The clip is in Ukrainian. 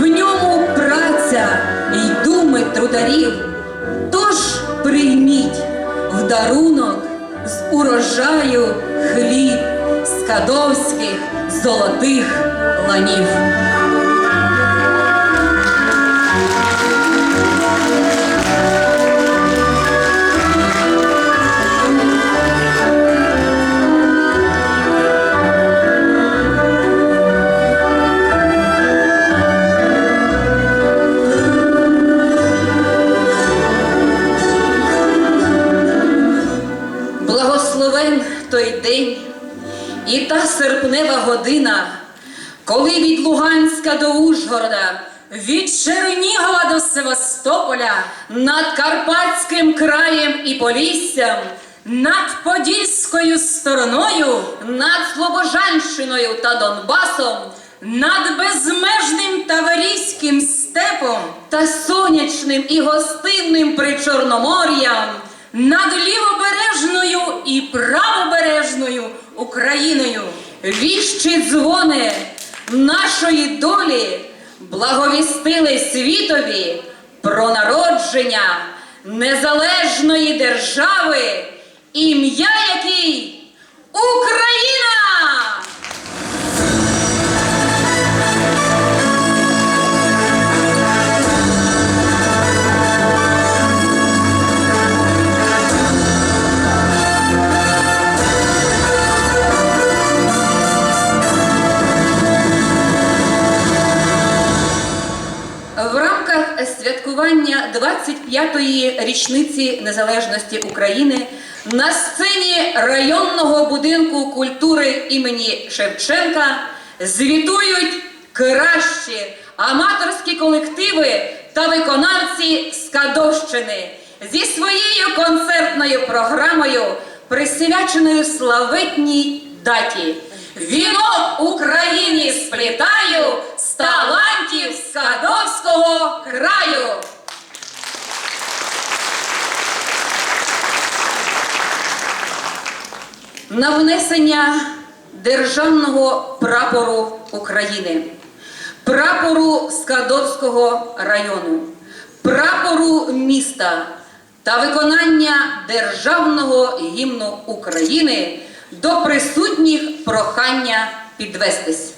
в ньому праця і думи трударів. Тож прийміть в дарунок з урожаю хліб, з кадовських золотих ланів. Той день. І та серпнева година, коли від Луганська до Ужгорода, від Чернігова до Севастополя, над Карпатським краєм і Поліссям, над Подільською стороною, над Слобожанщиною та Донбасом, над безмежним Таварійським степом та сонячним і гостинним причорномор'ям, над лівобережною і правобережною Україною віщі дзвони нашої долі благовістили світові про народження незалежної держави, ім'я якій Україна! Святкування 25-ї річниці незалежності України на сцені районного будинку культури імені Шевченка звітують кращі аматорські колективи та виконавці з Кадовщини зі своєю концертною програмою, присвяченою славетній даті. Вінок Україні сплітаю з талантів з Кадовського краю. На внесення державного прапору України, прапору Скадовського району, прапору міста та виконання державного гімну України до присутніх прохання підвестись.